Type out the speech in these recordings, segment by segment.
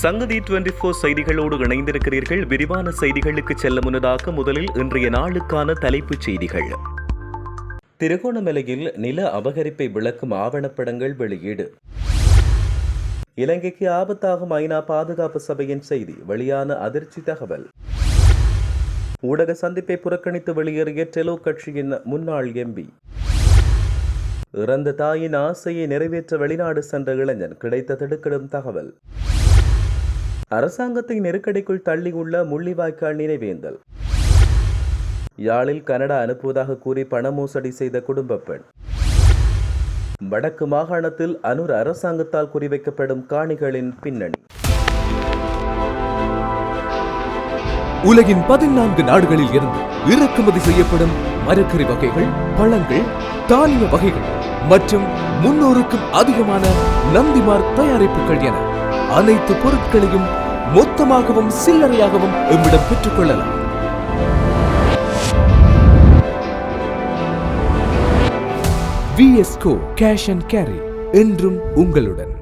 சங்கதி twenty four செய்திகளோடு இணைந்திருக்கிறீர்கள். விரிவான செய்திகளுக்கு செல்ல முன்னதாக முதலில் இன்றைய நாளுக்கான தலைப்புச் செய்திகள். திருகோணமலையில் நில அபகரிப்பை விளக்கும் ஆவணப்படங்கள் வெளியீடு. இலங்கைக்கு ஆபத்தாகும் ஐநா பாதுகாப்பு சபையின் செய்தி வெளியான அதிர்ச்சி தகவல். ஊடக சந்திப்பை புறக்கணித்து வெளியேறிய டெலோ கட்சியின் முன்னாள் எம்பி இறந்த தாயின் ஆசையை நிறைவேற்ற வெளிநாடு சென்ற இளைஞன் கிடைத்த திடுக்கிடும் தகவல். அரசாங்கத்தை நெருக்கடிக்குள் தள்ளியுள்ள முள்ளிவாய்க்கால் நினைவேந்தல். யாழில் கனடா அனுப்புவதாக கூறி பண மோசடி செய்த குடும்ப பெண். வடக்கு மாகாணத்தில் அனுர் அரசாங்கத்தால் குறிவைக்கப்படும் காணிகளின் பின்னணி. உலகின் பதினான்கு நாடுகளில் இருந்து இறக்குமதி செய்யப்படும் மரக்கறி வகைகள் பழங்கள் தானிய வகைகள் மற்றும் முன்னூறுக்கும் அதிகமான நந்திமார் தயாரிப்புகள் என அனைத்து பொருட்களையும் மொத்தமாகவும் சில்லறையாகவும் எம்மிடம் பெற்றுக்கொள்ளலாம் விஎஸ்கோ கேஷ் அண்ட் கேரி என்றும் உங்களுடன்.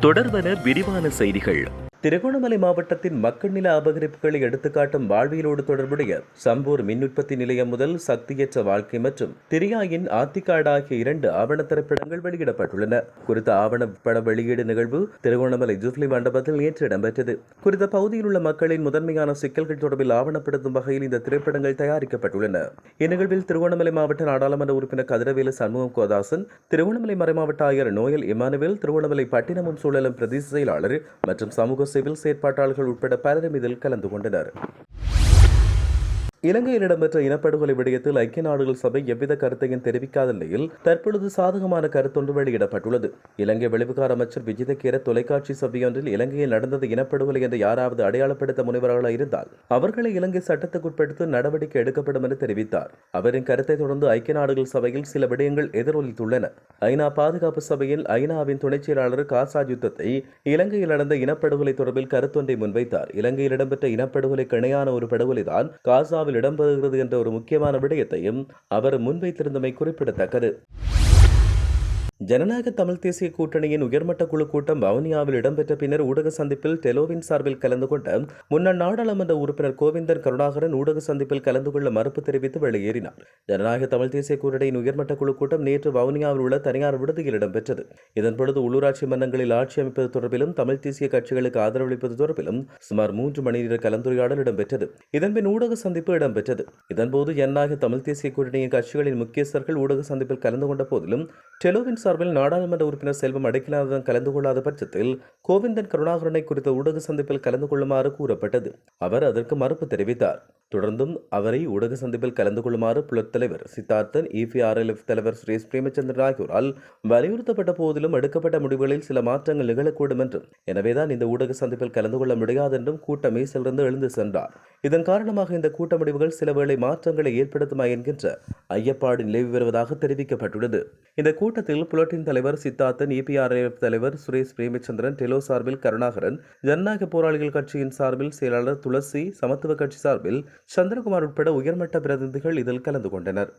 தொடர்வன விரிவான செய்திகள். திருகோணமலை மாவட்டத்தின் மக்கள் நில அபகரிப்புகளை எடுத்துக்காட்டும் வாழ்வியலோடு தொடர்புடைய சம்பூர் மின் உற்பத்தி நிலையம் முதல் சக்தியற்ற வாழ்க்கை மற்றும் திரியாயின் ஆத்திக்காடு ஆகிய இரண்டு ஆவண திரைப்படங்கள் வெளியிடப்பட்டுள்ளன. குறித்த ஆவண பட வெளியீடு நிகழ்வு திருகோணமலை ஜூப்ளி மண்டபத்தில் நேற்று இடம்பெற்றது. குறித்த பகுதியில் உள்ள மக்களின் முதன்மையான சிக்கல்கள் தொடர்பில் ஆவணப்படுத்தும் வகையில் இந்த திரைப்படங்கள் தயாரிக்கப்பட்டுள்ளன. இந்நிகழ்வில் திருகோணமலை மாவட்ட நாடாளுமன்ற உறுப்பினர் கதிரவேலு சண்முகம் கோதாசன் திருகோணமலை மறைமாவட்ட ஆயர் நோயல் இமானுவேல் திருகோணமலை பட்டினமும் சூழலும் பிரதேச செயலாளர் மற்றும் சமூக சிவில் செயற்பாட்டாளர்கள் உட்பட பலரும் இதில் கலந்து கொண்டனர். இலங்கையில் இடம்பெற்ற இனப்படுகொலை விடயத்தில் ஐக்கிய நாடுகள் சபை எவ்வித கருத்தையும் தெரிவிக்காத நிலையில் தற்பொழுது சாதகமான கருத்தொன்று வெளியிடப்பட்டுள்ளது. இலங்கை வெளிவிகார அமைச்சர் விஜிதகேர தொலைக்காட்சி சபையொன்றில் இலங்கையில் நடந்தது இனப்படுகொலை என்று யாராவது அடையாளப்படுத்த முனைவர்களாக இருந்தால் அவர்களை இலங்கை சட்டத்துக்குட்படுத்த நடவடிக்கை எடுக்கப்படும் என்று தெரிவித்தார். அவரின் கருத்தை தொடர்ந்து ஐக்கிய நாடுகள் சபையில் சில விடயங்கள் எதிரொலித்துள்ளன. ஐநா பாதுகாப்பு சபையில் ஐநாவின் துணைச் செயலாளர் காசா யுத்தத்தை இலங்கையில் நடந்த இனப்படுகொலை தொடர்பில் கருத்தொன்றை முன்வைத்தார். இலங்கையில் இடம்பெற்ற இனப்படுகொலை இணையான ஒரு படுகொலைதான் காசாவில் இடம்பெறுகிறது என்ற ஒரு முக்கியமான விடயத்தையும் அவர் முன்வைத்திருந்தமை குறிப்பிடத்தக்கது. ஜனநாயக தமிழ் தேசிய கூட்டணியின் உயர்மட்ட குழு கூட்டம் வவுனியாவில் இடம்பெற்ற பின்னர் ஊடக சந்திப்பில் டெலோவின் சார்பில் கலந்து கொண்ட முன்னாள் நாடாளுமன்ற உறுப்பினர் கோவிந்தன் கருணாகரன் ஊடக சந்திப்பில் கலந்து கொள்ள மறுப்பு தெரிவித்து வெளியேறினார். ஜனநாயக தமிழ் தேசிய கூட்டணியின் உயர்மட்ட குழு கூட்டம் நேற்று வவுனியாவில் உள்ள தனியார் விடுதியில் இடம்பெற்றது. இதன்பொழுது உள்ளூராட்சி மன்றங்களில் ஆட்சி அமைப்பது தொடர்பிலும் தமிழ் தேசிய கட்சிகளுக்கு ஆதரவளிப்பது தொடர்பிலும் சுமார் மூன்று மணி நேர கலந்துரையாடல் இடம்பெற்றது. இதன்பின் ஊடக சந்திப்பு இடம்பெற்றது. இதன்போது ஜனநாயக தமிழ் தேசிய கூட்டணியின் கட்சிகளின் முக்கியஸ்தர்கள் ஊடக சந்திப்பில் கலந்து கொண்ட போதிலும் டெலோவின் சார்பில் நாடாளுமன்ற உறுப்பினர் செல்வம் அடைக்கலாதன் கலந்து கொள்ளாத பட்சத்தில் கோவிந்தன் கருணாகரனை குறித்த ஊடக சந்திப்பில் கலந்து கொள்ளுமாறு கூறப்பட்டது. அவர் அதற்கு மறுப்பு தெரிவித்தார். தொடர்ந்தும் அவரை ஊடக சந்திப்பில் கலந்து கொள்ளுமாறு புலத் தலைவர் சித்தார்த்தன் இபிஆர்எல்எஃப் தலைவர் சுரேஷ் பிரேமச்சந்திரன் ஆகியோரால் வலியுறுத்தப்பட்ட போதிலும் எடுக்கப்பட்ட முடிவுகளில் சில மாற்றங்கள் நிகழக்கூடும் என்றும் எனவேதான் இந்த ஊடக சந்திப்பில் கலந்து கொள்ள முடியாது என்றும் கூட்டம் மீசிலிருந்து எழுந்து சென்றார். இதன் காரணமாக இந்த கூட்ட முடிவுகள் சில வேளை மாற்றங்களை ஏற்படுத்துமா என்கின்ற ஐயப்பாடு நிலவி வருவதாக தெரிவிக்கப்பட்டுள்ளது. இந்த கூட்டத்தில் புலட்டின் தலைவர் சித்தார்த்தன் இபிஆர்எஃப் தலைவர் சுரேஷ் பிரேமச்சந்திரன் டெலோ சார்பில் கருணாகரன் ஜனநாயக போராளிகள் கட்சியின் சார்பில் செயலாளர் துளசி சமத்துவ கட்சி சார்பில் சந்திரகுமார் உட்பட உயர்மட்ட பிரதிநிதிகள் இதில் கலந்து கொண்டனர்.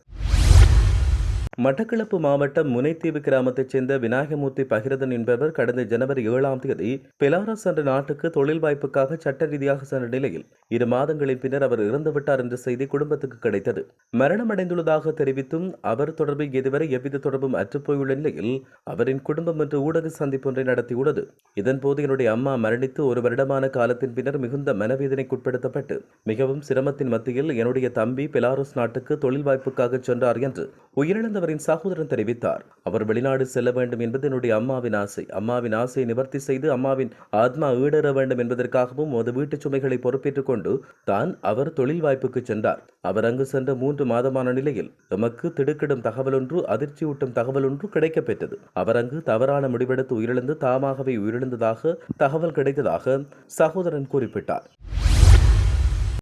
மட்டக்களப்பு மாவட்டம் முனைத்தீவு கிராமத்தைச் சேர்ந்த விநாயகமூர்த்தி பகிரதன் என்பவர் கடந்த ஜனவரி ஏழாம் தேதி பெலாரஸ் என்ற நாட்டுக்கு தொழில் வாய்ப்புக்காக சட்ட ரீதியாக சென்ற நிலையில் இரு மாதங்களின் பின்னர் அவர் இறந்துவிட்டார் என்ற செய்தி குடும்பத்துக்கு கிடைத்தது. மரணமடைந்துள்ளதாக தெரிவித்தும் அவர் தொடர்பில் இதுவரை எவ்வித தொடர்பும் அற்றுப்போயுள்ள நிலையில் அவரின் குடும்பம் இன்று ஊடக சந்திப்பொன்றை நடத்தியுள்ளது. இதன்போது என்னுடைய அம்மா மரணித்து ஒரு வருடமான காலத்தின் பின்னர் மிகுந்த மனவேதனைக்குட்படுத்தப்பட்டு மிகவும் சிரமத்தின் மத்தியில் என்னுடைய தம்பி பெலாரஸ் நாட்டுக்கு தொழில் வாய்ப்புக்காக சென்றார் என்று உயிரிழந்த அவரின் சகோதரன் தெரிவித்தார். அவர் வெளிநாடு செல்ல வேண்டும் என்பது என்னுடைய அம்மாவின் ஆசை. அம்மாவின் ஆசையை நிவர்த்தி செய்து அம்மாவின் ஆத்மா ஈடேற வேண்டும் என்பதற்காகவும் அது வீட்டுச் சுமைகளை பொறுப்பேற்றுக் கொண்டு தான் அவர் தொழில் வாய்ப்புக்கு சென்றார். அவர் அங்கு சென்ற மூன்று மாதமான நிலையில் எமக்கு திடுக்கிடும் தகவல் ஒன்று அதிர்ச்சியூட்டும் தகவல் ஒன்று கிடைக்கப்பெற்றது அவர் அங்கு தவறான முடிவெடுத்து உயிரிழந்து தாமாகவே உயிரிழந்ததாக தகவல் கிடைத்ததாக சகோதரன் குறிப்பிட்டார்.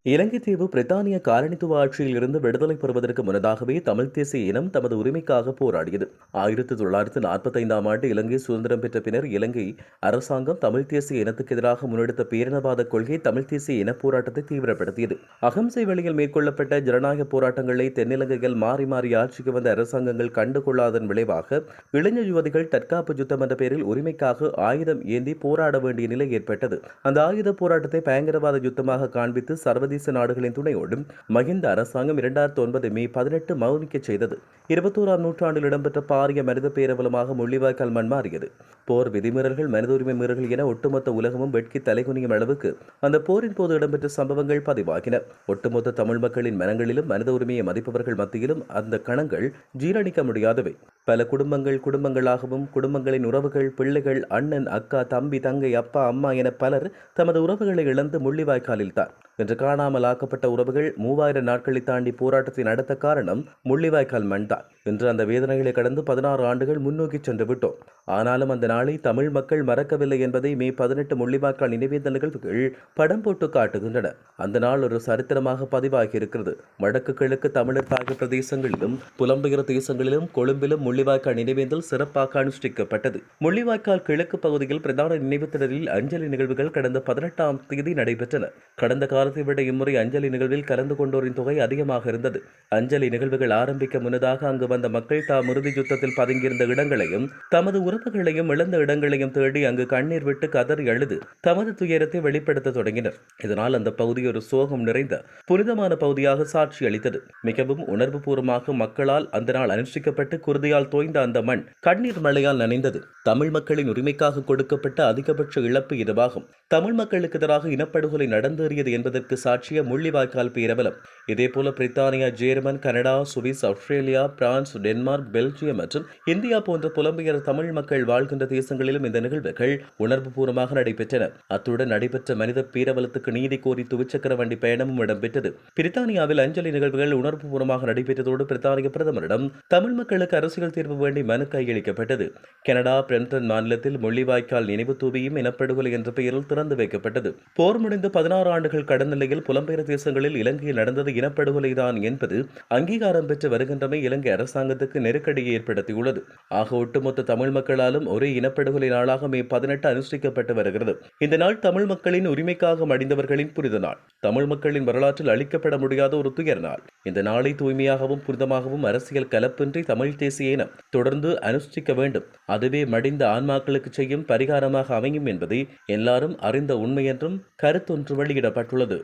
இலங்கை தீவு பிரித்தானிய காலனித்துவ ஆட்சியில் இருந்து விடுதலை பெறுவதற்கு முன்னதாகவே தமிழ் தேசிய இனம் தமது உரிமைக்காக போராடியது. ஆயிரத்தி தொள்ளாயிரத்தி நாற்பத்தைந்தாம் ஆண்டு இலங்கை சுதந்திரம் பெற்ற பின்னர் இலங்கை அரசாங்கம் தமிழ் தேசிய இனத்துக்கு எதிராக முன்னெடுத்த பேரினவாத கொள்கை தமிழ் தேசிய இன போராட்டத்தை தீவிரப்படுத்தியது. அகம்சை வழியில் மேற்கொள்ளப்பட்ட ஜனநாயக போராட்டங்களை தென்னிலங்கையில் மாறி மாறி ஆட்சிக்கு வந்த அரசாங்கங்கள் கண்டுகொள்ளாதன் விளைவாக இளைஞர் யுவதிகள் தற்காப்பு யுத்தம் என்ற பெயரில் உரிமைக்காக ஆயுதம் ஏந்தி போராட வேண்டிய நிலை ஏற்பட்டது. அந்த ஆயுத போராட்டத்தை பயங்கரவாத யுத்தமாக காண்பித்து சர்வதேச சர்வதேச நாடுகளின் துணையோடு மகிந்த அரசாங்கம் இரண்டாயிரத்து ஒன்பது மே பதினெட்டு மௌனிக்க செய்தது. இருபத்தோராம் நூற்றாண்டில் இடம்பெற்ற பாரிய மனித பேரவலமாக முள்ளிவாய்க்கால் மண் மாறியது. போர் விதிமீறல்கள் மனித உரிமை மீறல்கள் என ஒட்டுமொத்த உலகமும் வெட்கி தலைகுனியும் அளவுக்கு அந்த போரின் போது இடம்பெற்ற சம்பவங்கள் பதிவாகின. ஒட்டுமொத்த தமிழ் மக்களின் மனங்களிலும் மனித உரிமையை மதிப்பவர்கள் மத்தியிலும் அந்த கணங்கள் ஜீரணிக்க முடியாதவை. பல குடும்பங்கள் குடும்பங்களாகவும் குடும்பங்களின் உறவுகள் பிள்ளைகள் அண்ணன் அக்கா தம்பி தங்கை அப்பா அம்மா என பலர் தமது உறவுகளை இழந்து முள்ளிவாய்க்காலில் தான் இன்று காணாமல் ஆக்கப்பட்ட உறவுகள் மூவாயிரம் நாட்களை தாண்டி போராட்டத்தை நடத்த காரணம் முள்ளிவாய்க்கால் மண்தான். இன்று அந்த வேதனைகளை கடந்து பதினாறு ஆண்டுகள் முன்னோக்கி சென்று விட்டோம். ஆனாலும் அந்த நாளை தமிழ் மக்கள் மறக்கவில்லை என்பதை மே பதினெட்டு முள்ளிவாய்க்கால் நினைவேந்த நிகழ்வுகள் படம் போட்டு காட்டுகின்றன. அந்த நாள் ஒரு சரித்திரமாக பதிவாகி இருக்கிறது வடக்கு கிழக்கு தமிழர் தாழ்வு பிரதேசங்களிலும் புலம்பெயர் தேசங்களிலும் கொழும்பிலும் முள்ளிவாய்க்கால் நினைவேந்தல் சிறப்பாக அனுஷ்டிக்கப்பட்டது. முள்ளிவாய்க்கால் கிழக்கு பகுதியில் பிரதான நினைவு திடலில் அஞ்சலி நிகழ்வுகள் கடந்த பதினெட்டாம் தேதி நடைபெற்றன. கடந்த காலத்தை விட இம்முறை அஞ்சலி நிகழ்வில் கலந்து கொண்டோரின் தொகை அதிகமாக இருந்தது. அஞ்சலி நிகழ்வுகள் ஆரம்பிக்க முன்னதாக அங்கு வந்த மக்கள் தாம் இறுதி யுத்தத்தில் பதுங்கியிருந்த இடங்களையும் தமது உறவுகளையும் இழந்த இடங்களையும் தேடி அங்கு கண்ணீர் விட்டு கதறி அழுது தமது துயரத்தை வெளிப்படுத்த தொடங்கினர். இதனால் அந்த பகுதி ஒரு சோகம் நிறைந்த புனிதமான பகுதியாக சாட்சி அளித்தது. மிகவும் உணர்வுபூர்வமாக மக்களால் அந்த நாள் அனுஷ்டிக்கப்பட்டு குருதியால் தோய்ந்த அந்த மண் கண்ணீர் மழையால் நனைந்தது. தமிழ் மக்களின் உரிமைக்காக கொடுக்கப்பட்ட அதிகபட்ச இழப்பு இதுவாகும். தமிழ் மக்களுக்கு எதிராக இனப்படுகொலை நடந்தேறியது என்பதற்கு சாட்சிய முள்ளிவாய்க்கால் பேரவலம். இதேபோல பிரித்தானியா German Canada Swiss Australia France Denmark Belgium மற்றும் இந்தியா போன்ற புலம்பெயர் தமிழ் மக்கள் வாழ்கின்ற தேசங்களிலும் இந்த நிகழ்வுகள் உணர்வுபூர்வமாக நடைபெற்றன. அத்துடன் நடைபெற்ற மனித பேரவலத்துக்கு நீதி கோரி துவிச்சக்கர வண்டி பயணமும் இடம்பெற்றது. பிரித்தானியாவில் அஞ்சலி நிகழ்வுகள் உணர்வுபூர்வமாக நடைபெற்றதோடு பிரித்தானிய பிரதமரிடம் தமிழ் மக்களுக்கு அரசியல் தீர்வு வேண்டி மனு கையளிக்கப்பட்டது. கனடா பிரெம்டன் மாநிலத்தில் முள்ளிவாய்க்கால் நினைவு தூவியும் இனப்படுகொலை என்ற பெயரில் திறந்து வைக்கப்பட்டது. போர் முடிந்து பதினாறு ஆண்டுகள் கடந்த நிலையில் புலம்பெயர் தேசங்களில் இலங்கையில் நடந்தது இனப்படுகொலைதான் என்பது அங்கீகாரம் பெற்று வருகின்றமை இலங்கை அரசாங்கத்துக்கு நெருக்கடியை ஏற்படுத்தியுள்ளது. ஆக ஒட்டுமொத்த தமிழ் மக்கள் மக்களாலும் ஒரே இனப்படுகொலை நாளாக மே பதினெட்டு அனுஷ்டிக்கப்பட்டு வருகிறது. இந்த நாள் தமிழ் மக்களின் உரிமைக்காக மடிந்தவர்களின் புனித நாள். தமிழ் மக்களின் வரலாற்றில் அளிக்கப்பட முடியாத ஒரு துயர் நாள். இந்த நாளை தூய்மையாகவும் புனிதமாகவும் அரசியல் கலப்பின்றி தமிழ் தேசிய இனம் தொடர்ந்து அனுஷ்டிக்க வேண்டும். அதுவே மடிந்த ஆன்மாக்களுக்கு செய்யும் பரிகாரமாக அமையும் என்பதை எல்லாரும் அறிந்த உண்மை என்றும் கருத்தொன்று வெளியிடப்பட்டுள்ளது.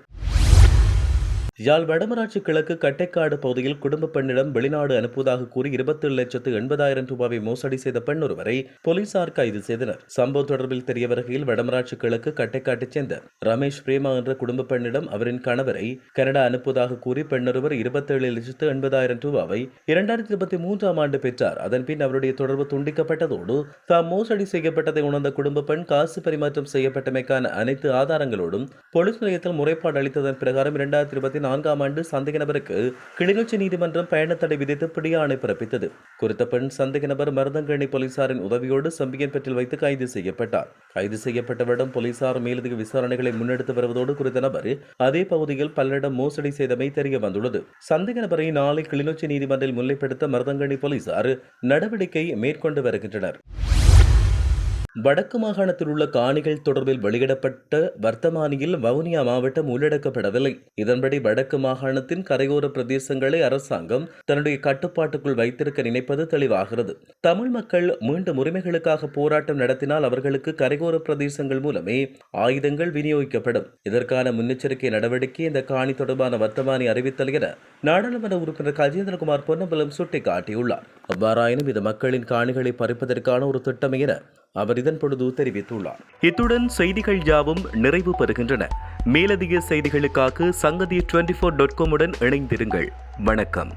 யாழ் வடமராட்சி கிழக்கு கட்டைக்காடு பகுதியில் குடும்ப பெண்ணிடம் வெளிநாடு அனுப்புவதாக கூறி இருபத்தி லட்சத்து எண்பதாயிரம் ரூபாவை மோசடி செய்த பெண் ஒருவரை போலீசார் கைது செய்தனர். சம்பவம் தொடர்பில் தெரிய வருகையில் வடமராட்சி கிழக்கு கட்டைக்காட்டைச் சேர்ந்த ரமேஷ் பிரேமா என்ற குடும்ப பெண்ணிடம் அவரின் கணவரை கனடா அனுப்புவதாக கூறி பெண்ணொருவர் இருபத்தேழு லட்சத்து எண்பதாயிரம் ரூபாவை இரண்டாயிரத்தி இருபத்தி மூன்றாம் ஆண்டு பெற்றார். அதன் பின் அவருடைய தொடர்பு துண்டிக்கப்பட்டதோடு தாம் மோசடி செய்யப்பட்டதை உணர்ந்த குடும்ப பெண் காசு பரிமாற்றம் செய்யப்பட்டமைக்கான அனைத்து ஆதாரங்களோடும் போலீஸ் நிலையத்தில் முறைப்பாடு அளித்ததன் பிரகாரம் இரண்டாயிரத்தி இருபத்தி நான்காம் ஆண்டு சந்தேக நபருக்கு கிளிநொச்சி நீதிமன்றம் பயணத்தடை விதித்து பிடியாணை பிறப்பித்தது. குறித்த பெண் சந்தேக நபர் மருதங்கணி போலீசாரின் உதவியோடு செம்பியன்பேட்டில் வைத்து கைது செய்யப்பட்டார். கைது செய்யப்பட்டவரிடம் போலீசார் மேலதிக விசாரணைகளை முன்னெடுத்து வருவதோடு குறித்த நபர் அதே பகுதியில் பலரிடம் மோசடி செய்தமை தெரிய வந்துள்ளது. சந்தேக நபரை நாளை கிளிநொச்சி நீதிமன்றில் முன்னிலைப்படுத்த மருதங்கணி போலீசார் நடவடிக்கை மேற்கொண்டு வருகின்றனர். வடக்கு மாகாணத்தில் உள்ள காணிகள் தொடர்பில் வெளியிடப்பட்ட வர்த்தமானியில் வவுனியா மாவட்டம் உள்ளடக்கப்படவில்லை. இதன்படி வடக்கு மாகாணத்தின் கரையோர பிரதேசங்களை அரசாங்கம் தன்னுடைய கட்டுப்பாட்டுக்குள் வைத்திருக்க நினைப்பது தெளிவாகிறது. தமிழ் மக்கள் மீண்டும் உரிமைகளுக்காக போராட்டம் நடத்தினால் அவர்களுக்கு கரையோர பிரதேசங்கள் மூலமே ஆயுதங்கள் விநியோகிக்கப்படும். இதற்கான முன்னெச்சரிக்கை நடவடிக்கை இந்த காணி தொடர்பான வர்த்தமானி அறிவித்தல் என நாடாளுமன்ற உறுப்பினர் கஜேந்திரகுமார் பொன்னம்பலம் சுட்டிக்காட்டியுள்ளார். அவ்வாறாயினும் இது மக்களின் காணிகளை பறிப்பதற்கான ஒரு திட்டம் என அவர் இதன் பொழுது தெரிவித்துள்ளார். இத்துடன் செய்திகள் யாவும் நிறைவு பெறுகின்றன. மேலதிக செய்திகளுக்காக சங்கதி டுவெண்டி ஃபோர் டாட் காமுடன் இணைந்திருங்கள். வணக்கம்.